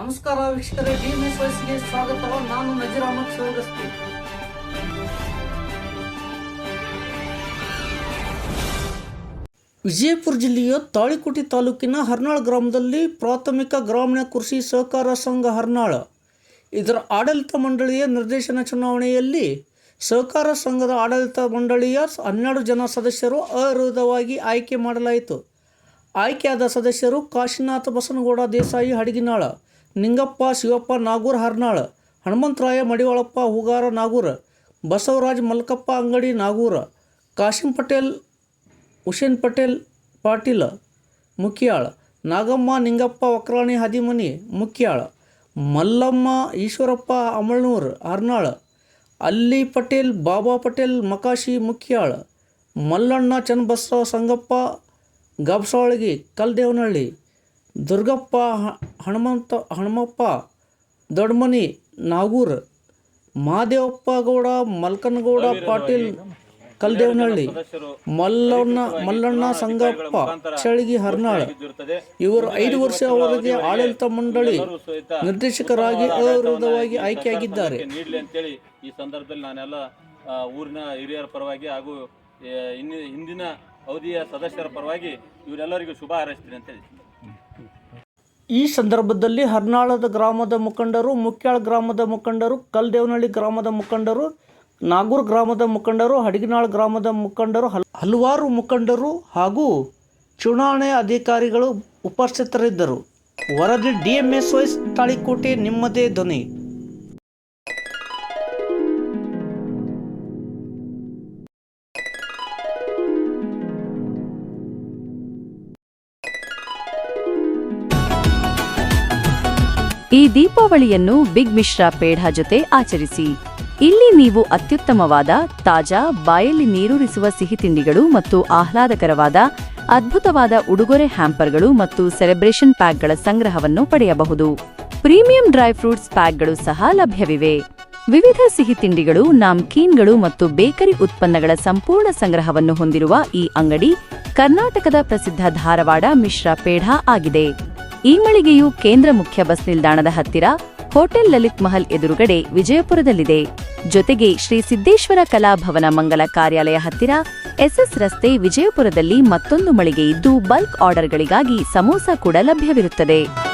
ನಮಸ್ಕಾರ ವೀಕ್ಷಕರೇ ವಯಸ್ಸಿಗೆ ಸ್ವಾಗತ. ನಾನು ನಜೀರ್ ಅಹಮದ್ ಸೋಗಸ್ತಿ. ವಿಜಯಪುರ ಜಿಲ್ಲೆಯ ತಾಳಿಕೋಟಿ ತಾಲೂಕಿನ ಹರ್ನಾಳ್ ಗ್ರಾಮದಲ್ಲಿ ಪ್ರಾಥಮಿಕ ಗ್ರಾಮೀಣ ಕೃಷಿ ಸಹಕಾರ ಸಂಘ ಹರ್ನಾಳ ಇದರ ಆಡಳಿತ ಮಂಡಳಿಯ ನಿರ್ದೇಶನ ಚುನಾವಣೆಯಲ್ಲಿ ಸಹಕಾರ ಸಂಘದ ಆಡಳಿತ ಮಂಡಳಿಯ ಹನ್ನೆರಡು ಜನ ಸದಸ್ಯರು ಅವಿರೋಧವಾಗಿ ಆಯ್ಕೆ ಮಾಡಲಾಯಿತು. ಆಯ್ಕೆಯಾದ ಸದಸ್ಯರು ಕಾಶಿನಾಥ ಬಸನಗೌಡ ದೇಸಾಯಿ ಹಡಗಿನಾಳ ನಿಂಗಪ್ಪ, ಶಿವಪ್ಪ, ನಾಗೂರ್, ಹರ್ನಾಳ್, ಹನುಮಂತರಾಯ, ಮಡಿವಾಳಪ್ಪ, ಹೂಗಾರ, ನಾಗೂರ್, ಬಸವರಾಜ್, ಮಲ್ಕಪ್ಪ, ಅಂಗಡಿ, ನಾಗೂರ, ಕಾಶಿಂ ಪಟೇಲ್ ಹುಸೇನ್ ಪಟೇಲ್, ಪಾಟೀಲ, ಮುಖ್ಯಾಳ್, ನಾಗಮ್ಮ, ನಿಂಗಪ್ಪ, ವಕ್ರಾಣಿ, ಹದಿಮನಿ, ಮುಖ್ಯಾಳ್, ಮಲ್ಲಮ್ಮ, ಈಶ್ವರಪ್ಪ, ಅಮಳ್ನೂರ್, ಹರ್ನಾಳ್, ಅಲ್ಲಿ ಪಟೇಲ್, ಬಾಬಾ ಪಟೇಲ್, ಮಕಾಶಿ, ಮುಖ್ಯಾಳ್, ಮಲ್ಲಣ್ಣ, ಚನ್ನಬಸವ, ಸಂಗಪ್ಪ ಗಬ್ಸಾವಳಗಿ ಕಲ್ದೇವನಹಳ್ಳಿ, ದುರ್ಗಪ್ಪ ಹನುಮಂತ ಹನುಮಪ್ಪ ದೊಡ್ಮನಿ ನಾಗೂರ್ ಮಾದೇವಪ್ಪ ಗೌಡ ಮಲ್ಕನಗೌಡ ಪಾಟೀಲ್ ಕಲ್ದೇವನಹಳ್ಳಿ ಮಲ್ಲಣ್ಣ ಮಲ್ಲಣ್ಣ ಸಂಗಪ್ಪ ಚಳಿಗಿ ಹರ್ನಾಳ್. ಇವರು ಐದು ವರ್ಷ ಅವರಿಗೆ ಆಡಳಿತ ಮಂಡಳಿ ನಿರ್ದೇಶಕರಾಗಿ ಅವಿರೋಧವಾಗಿ ಆಯ್ಕೆಯಾಗಿದ್ದಾರೆ. ನೀಡಲಿ ಅಂತೇಳಿ ಈ ಸಂದರ್ಭದಲ್ಲಿ ನಾನೆಲ್ಲ ಊರಿನ ಹಿರಿಯರ ಪರವಾಗಿ ಹಾಗೂ ಹಿಂದಿನ ಅವಧಿಯ ಸದಸ್ಯರ ಪರವಾಗಿ ಇವರೆಲ್ಲರಿಗೂ ಶುಭ ಹಾರೈಸ್ತೀನಿ ಅಂತೇಳಿ. ಈ ಸಂದರ್ಭದಲ್ಲಿ ಹರ್ನಾಳದ ಗ್ರಾಮದ ಮುಖಂಡರು ಮುಖ್ಯಾಳ್ ಗ್ರಾಮದ ಮುಖಂಡರು, ಕಲ್ದೇವನಹಳ್ಳಿ ಗ್ರಾಮದ ಮುಖಂಡರು, ನಾಗೂರ್ ಗ್ರಾಮದ ಮುಖಂಡರು, ಹಡಗಿನಾಳ್ ಗ್ರಾಮದ ಮುಖಂಡರು, ಹಲ್- ಹಲವಾರು ಮುಖಂಡರು ಹಾಗೂ ಚುನಾವಣೆ ಅಧಿಕಾರಿಗಳು ಉಪಸ್ಥಿತರಿದ್ದರು. ವರದಿ ಡಿ ಎಂ ಎಸ್ ವೈಸ್ ತಾಳಿಕೋಟೆ ನಿಮ್ಮದೇ ಧ್ವನಿ. ಈ ದೀಪಾವಳಿಯನ್ನು ಬಿಗ್ ಮಿಶ್ರಾ ಪೇಢಾ ಜೊತೆ ಆಚರಿಸಿ. ಇಲ್ಲಿ ನೀವು ಅತ್ಯುತ್ತಮವಾದ, ತಾಜಾ, ಬಾಯಲ್ಲಿ ನೀರೂರಿಸುವ ಸಿಹಿ ತಿಂಡಿಗಳು ಮತ್ತು ಆಹ್ಲಾದಕರವಾದ, ಅದ್ಭುತವಾದ ಉಡುಗೊರೆ ಹ್ಯಾಂಪರ್ಗಳು ಮತ್ತು ಸೆಲೆಬ್ರೇಷನ್ ಪ್ಯಾಕ್ಗಳ ಸಂಗ್ರಹವನ್ನು ಪಡೆಯಬಹುದು. ಪ್ರೀಮಿಯಂ ಡ್ರೈ ಫ್ರೂಟ್ಸ್ ಪ್ಯಾಕ್ಗಳು ಸಹ ಲಭ್ಯವಿವೆ. ವಿವಿಧ ಸಿಹಿ ತಿಂಡಿಗಳು, ನಾಮ್ಕೀನ್ಗಳು ಮತ್ತು ಬೇಕರಿ ಉತ್ಪನ್ನಗಳ ಸಂಪೂರ್ಣ ಸಂಗ್ರಹವನ್ನು ಹೊಂದಿರುವ ಈ ಅಂಗಡಿ ಕರ್ನಾಟಕದ ಪ್ರಸಿದ್ಧ ಧಾರವಾಡ ಮಿಶ್ರಾ ಪೇಢಾ ಆಗಿದೆ. ಈ ಮಳಿಗೆಯು ಕೇಂದ್ರ ಮುಖ್ಯ ಬಸ್ ನಿಲ್ದಾಣದ ಹತ್ತಿರ ಹೋಟೆಲ್ ಲಲಿತ್ ಮಹಲ್ ಎದುರುಗಡೆ ವಿಜಯಪುರದಲ್ಲಿದೆ. ಜೊತೆಗೆ ಶ್ರೀ ಸಿದ್ದೇಶ್ವರ ಕಲಾಭವನ ಮಂಗಲ ಕಾರ್ಯಾಲಯ ಹತ್ತಿರ ಎಸ್ಎಸ್ ರಸ್ತೆ ವಿಜಯಪುರದಲ್ಲಿ ಮತ್ತೊಂದು ಮಳಿಗೆ ಇದ್ದು ಬಲ್ಕ್ ಆರ್ಡರ್ಗಳಿಗಾಗಿ ಸಮೋಸ ಕೂಡ ಲಭ್ಯವಿರುತ್ತದೆ.